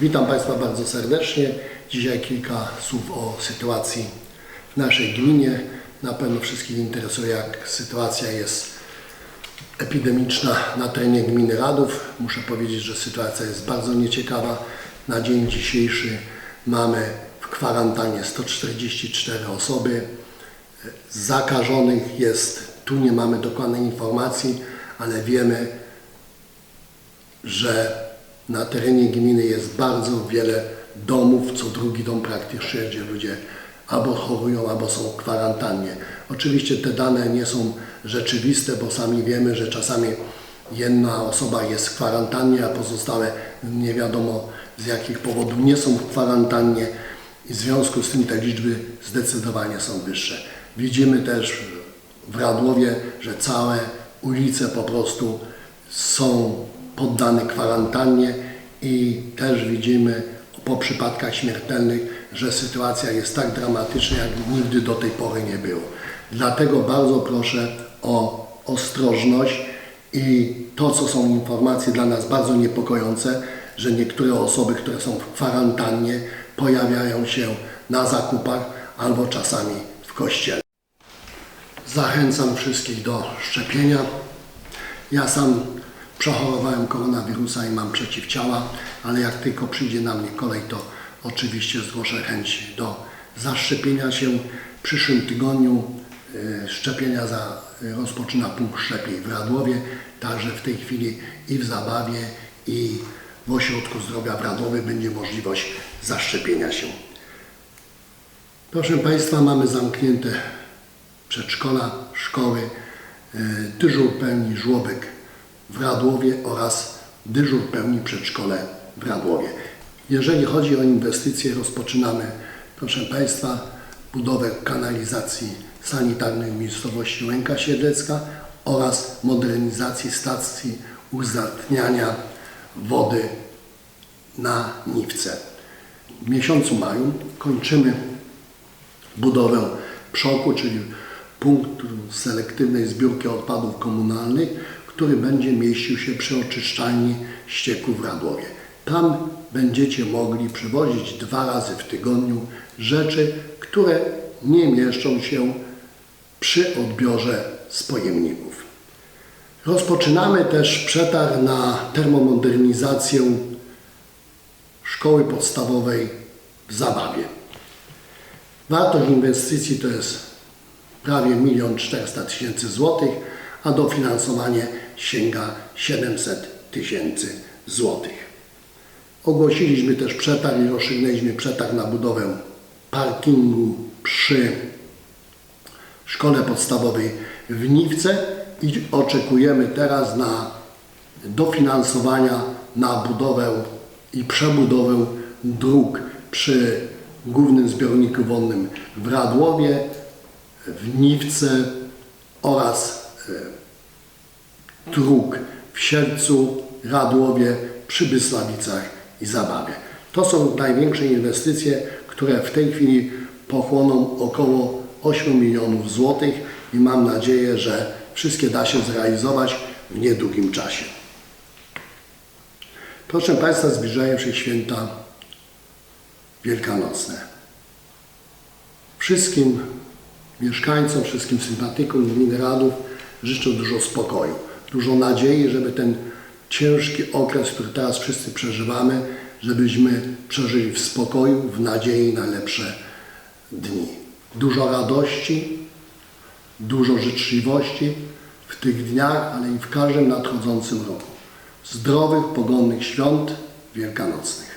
Witam Państwa bardzo serdecznie. Dzisiaj kilka słów o sytuacji w naszej gminie. Na pewno wszystkich interesuje, jak sytuacja jest epidemiczna na terenie gminy Radów. Muszę powiedzieć, że sytuacja jest bardzo nieciekawa. Na dzień dzisiejszy mamy w kwarantannie 144 osoby. Zakażonych jest, tu nie mamy dokładnej informacji, ale wiemy, że na terenie gminy jest bardzo wiele domów, co drugi dom praktycznie, gdzie ludzie albo chorują, albo są w kwarantannie. Oczywiście te dane nie są rzeczywiste, bo sami wiemy, że czasami jedna osoba jest w kwarantannie, a pozostałe nie wiadomo z jakich powodów nie są w kwarantannie i w związku z tym te liczby zdecydowanie są wyższe. Widzimy też w Radłowie, że całe ulice po prostu są poddane kwarantannie i też widzimy po przypadkach śmiertelnych, że sytuacja jest tak dramatyczna, jak nigdy do tej pory nie było. Dlatego bardzo proszę o ostrożność i to, co są informacje dla nas bardzo niepokojące, że niektóre osoby, które są w kwarantannie, pojawiają się na zakupach albo czasami w kościele. Zachęcam wszystkich do szczepienia. Ja sam przechorowałem koronawirusa i mam przeciwciała, ale jak tylko przyjdzie na mnie kolej, to oczywiście zgłoszę chęć do zaszczepienia się. W przyszłym tygodniu e, szczepienia za, e, rozpoczyna punkt szczepień w Radłowie, także w tej chwili i w Zabawie, i w Ośrodku Zdrowia w Radłowie będzie możliwość zaszczepienia się. Proszę Państwa, mamy zamknięte przedszkola, szkoły, e, dyżur pełni żłobek w Radłowie oraz dyżur pełni przedszkole w Radłowie. Jeżeli chodzi o inwestycje, rozpoczynamy, proszę Państwa, budowę kanalizacji sanitarnej w miejscowości Łęka Siedlecka oraz modernizacji stacji uzdatniania wody na Niwce. W miesiącu maju kończymy budowę PSZOK-u, czyli punktu selektywnej zbiórki odpadów komunalnych, który będzie mieścił się przy oczyszczalni ścieków w Radłowie. Tam będziecie mogli przywozić dwa razy w tygodniu rzeczy, które nie mieszczą się przy odbiorze z pojemników. Rozpoczynamy też przetarg na termomodernizację szkoły podstawowej w Zabawie. Wartość inwestycji to jest prawie 1 400 tysięcy złotych, a dofinansowanie sięga 700 tysięcy złotych. Ogłosiliśmy też przetarg i rozstrzygnęliśmy przetarg na budowę parkingu przy szkole podstawowej w Niwce i oczekujemy teraz na dofinansowania na budowę i przebudowę dróg przy głównym zbiorniku wodnym w Radłowie, w Niwce oraz dróg w Siercu, Radłowie, Przybysławicach i Zabawie. To są największe inwestycje, które w tej chwili pochłoną około 8 milionów złotych i mam nadzieję, że wszystkie da się zrealizować w niedługim czasie. Proszę Państwa, zbliżają się święta wielkanocne. Wszystkim mieszkańcom, wszystkim sympatykom gminy Radów życzę dużo spokoju, dużo nadziei, żeby ten ciężki okres, który teraz wszyscy przeżywamy, żebyśmy przeżyli w spokoju, w nadziei na lepsze dni. Dużo radości, dużo życzliwości w tych dniach, ale i w każdym nadchodzącym roku. Zdrowych, pogodnych świąt wielkanocnych.